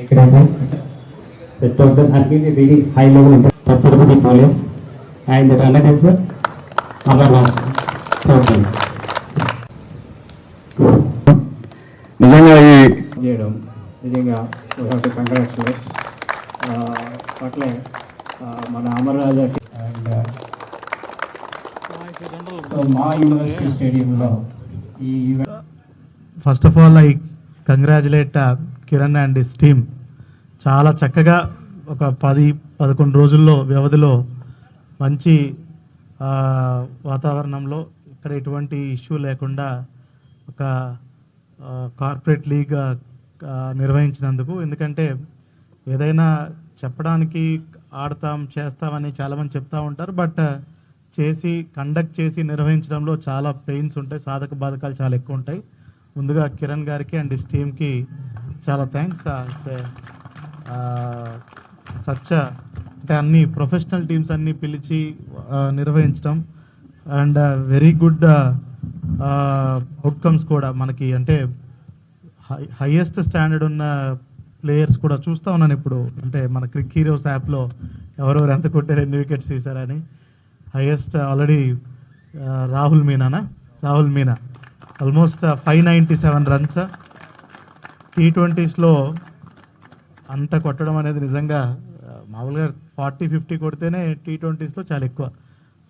ఎక్కడైతే set of than high level police and run చేయడం నిజంగా వీ హ్యావ్ అట్లే మన అమర్ అండ్ మా స్టేడియంలో first of all I congratulate Kiran and his team చాలా చక్కగా ఒక పది పదకొండు రోజుల్లో వ్యవధిలో మంచి వాతావరణంలో ఇక్కడ ఎటువంటి ఇష్యూ లేకుండా ఒక కార్పొరేట్ లీగ్ నిర్వహించినందుకు. ఎందుకంటే ఏదైనా చెప్పడానికి ఆడతాం చేస్తామని చాలామంది చెప్తా ఉంటారు. బట్ చేసి కండక్ట్ చేసి నిర్వహించడంలో చాలా పెయిన్స్ ఉంటాయి. సాధక బాధకాలు చాలా ఎక్కువ ఉంటాయి. ముందుగా కిరణ్ గారికి అండ్ హిస్ టీమ్కి చాలా థ్యాంక్స్ సచ్చ uh, uh, అంటే అన్ని ప్రొఫెషనల్ టీమ్స్ అన్ని పిలిచి uh, నిర్వహించడం. అండ్ వెరీ గుడ్ అవుట్కమ్స్ కూడా మనకి అంటే హై హైయెస్ట్ స్టాండర్డ్ ఉన్న ప్లేయర్స్ కూడా చూస్తూ ఉన్నాను ఇప్పుడు. అంటే మన క్రిక్ హీరోస్ యాప్లో ఎవరెవరు ఎంత కొట్టారు ఎన్ని వికెట్స్ తీశారని. Highest already Rahul మీనానా Rahul Meena almost five ninety seven runs T ట్వంటీస్లో అంత కొట్టడం అనేది నిజంగా మామూలుగా ఫార్టీ ఫిఫ్టీ కొడితేనే టీ ట్వంటీస్లో చాలా ఎక్కువ.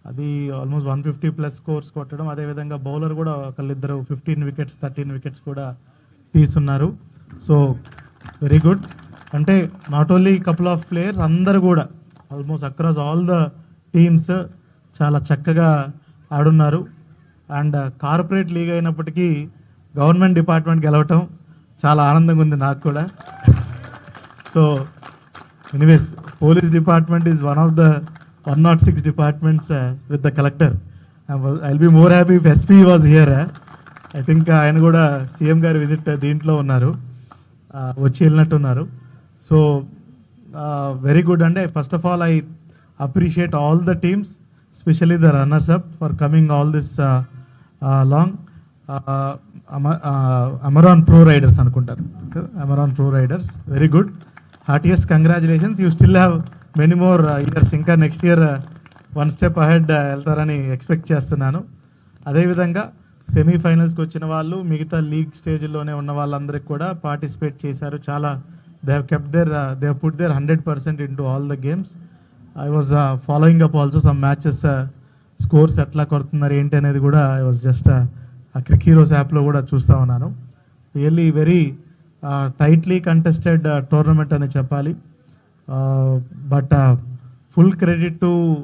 అది almost one fifty plus scores కొట్టడం అదేవిధంగా బౌలర్ కూడా ఒకళ్ళిద్దరు ఫిఫ్టీన్ వికెట్స్ థర్టీన్ వికెట్స్ కూడా తీసున్నారు సో వెరీ గుడ్ అంటే not only couple of players అందరు కూడా almost across all the teams చాలా చక్కగా ఆడున్నారు. అండ్ కార్పొరేట్ లీగ్ అయినప్పటికీ గవర్నమెంట్ డిపార్ట్మెంట్ గెలవటం చాలా ఆనందంగా ఉంది నాకు కూడా. So anyways police department is one of the one not six departments with the collector I be more happy if SP was here I think ఆయన కూడా సీఎం గారి విజిట్ దీంట్లో ఉన్నారు. వచ్చి వెళ్ళినట్టున్నారు. సో వెరీ గుడ్ అండి first of all I appreciate all the teams specially the runners up for coming all this long Amaron Pro Riders అనుకుంటారు. Amaron Pro Riders very good heartiest congratulations you still have many more years ఇంకా next year one step ahead వెళ్తారని expect చేస్తున్నాను. అదేవిధంగా సెమీఫైనల్స్కి వచ్చిన వాళ్ళు మిగతా league స్టేజ్లోనే ఉన్న వాళ్ళందరికీ కూడా పార్టిసిపేట్ చేశారు. చాలా they have kept their they have put their hundred percent into all the games I was following up also some matches scores ఎట్లా కొడుతున్నారు ఏంటి అనేది కూడా I was just CricHeroes యాప్లో కూడా చూస్తూ ఉన్నాను. Really very tightly contested tournament అని చెప్పాలి. But full credit to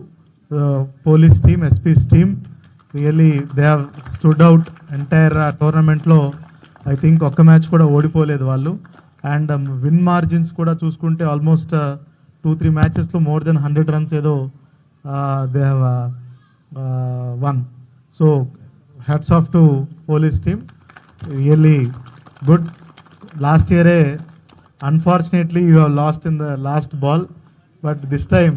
police team SP's team really they have stood out entire టోర్నమెంట్లో ఐ థింక్ ఒక్క మ్యాచ్ కూడా ఓడిపోలేదు వాళ్ళు. అండ్ విన్ మార్జిన్స్ కూడా చూసుకుంటే ఆల్మోస్ట్ టూ త్రీ మ్యాచెస్లో మోర్ దెన్ హండ్రెడ్ రన్స్ ఏదో they have won so hats off to police team really good last ఇయరే unfortunately you have lost in the last ball but this time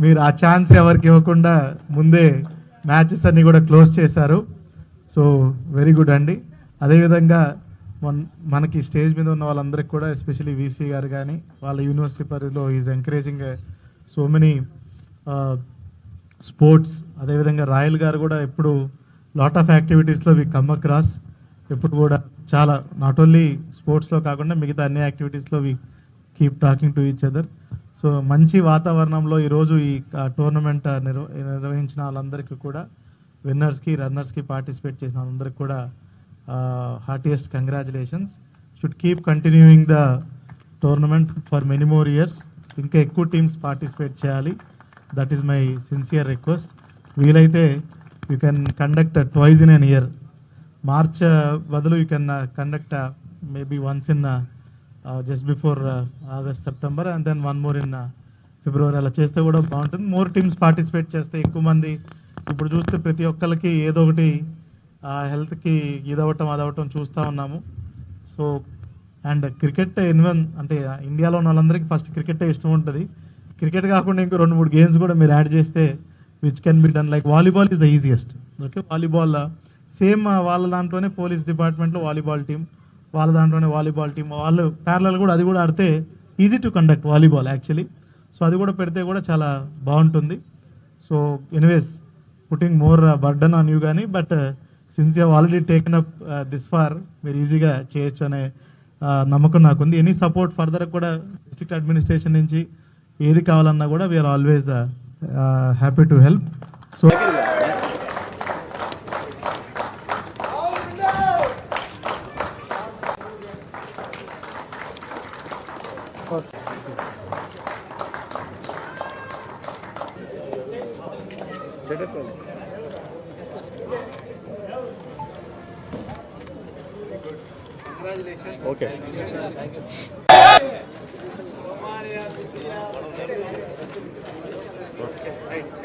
మీరు ఆ chance ఎవరికి ఇవ్వకుండా ముందే matches అన్ని కూడా క్లోజ్ చేశారు. సో వెరీ గుడ్ అండి. అదేవిధంగా మొన్ మనకి స్టేజ్ మీద ఉన్న వాళ్ళందరికీ కూడా ఎస్పెషలీ వీసీ గారు కానీ వాళ్ళ యూనివర్సిటీ పరిధిలో is encouraging so many sports అదేవిధంగా రాయల్ గారు కూడా ఎప్పుడు లాట్ ఆఫ్ యాక్టివిటీస్లో వి కమ్ అక్రాస్ ఎప్పుడు కూడా చాలా నాట్ ఓన్లీ స్పోర్ట్స్లో కాకుండా మిగతా అన్ని యాక్టివిటీస్లో we keep talking to each other so మంచి వాతావరణంలో ఈరోజు ఈ టోర్నమెంట్ నిర్వ నిర్వహించిన వాళ్ళందరికీ కూడా విన్నర్స్కి రన్నర్స్కి పార్టిసిపేట్ చేసిన వాళ్ళందరికీ కూడా heartiest congratulations should keep continuing the tournament for many more years ఇంకా ఎక్కువ టీమ్స్ పార్టిసిపేట్ చేయాలి. That is my sincere request వీలైతే you can conduct twice in an year March బదులు you can conduct maybe once in just before August September and then one more in February అలా చేస్తే కూడా బాగుంటుంది. More teams participate చేస్తే ఎక్కువ మంది ఇప్పుడు చూస్తే ప్రతి ఒక్కరికి ఏదో ఒకటి హెల్త్కి ఇదవటం అదవటం చూస్తూ ఉన్నాము. సో అండ్ క్రికెట్ ఎన్వన్ అంటే ఇండియాలో ఉన్న వాళ్ళందరికీ ఫస్ట్ క్రికెట్ ఇష్టం ఉంటుంది. క్రికెట్ కాకుండా ఇంకో రెండు మూడు గేమ్స్ కూడా మీరు యాడ్ చేస్తే which can be done like volleyball is the easiest okay volleyball same వాళ్ళ దాంట్లోనే పోలీస్ డిపార్ట్మెంట్లో వాలీబాల్ టీం వాళ్ళ దాంట్లోనే వాలీబాల్ టీం వాళ్ళు ప్యారలల్ కూడా అది కూడా ఆడితే easy to conduct volleyball actually so అది కూడా పెడితే కూడా చాలా బాగుంటుంది. So anyways putting more burden on you కానీ but since you already taken up this far మీరు ఈజీగా చేయొచ్చు అనే నమ్మకం నాకుంది. ఎనీ సపోర్ట్ ఫర్దర్ కూడా డిస్ట్రిక్ట్ అడ్మినిస్ట్రేషన్ నుంచి ఏది కావాలన్నా కూడా we are always happy to help so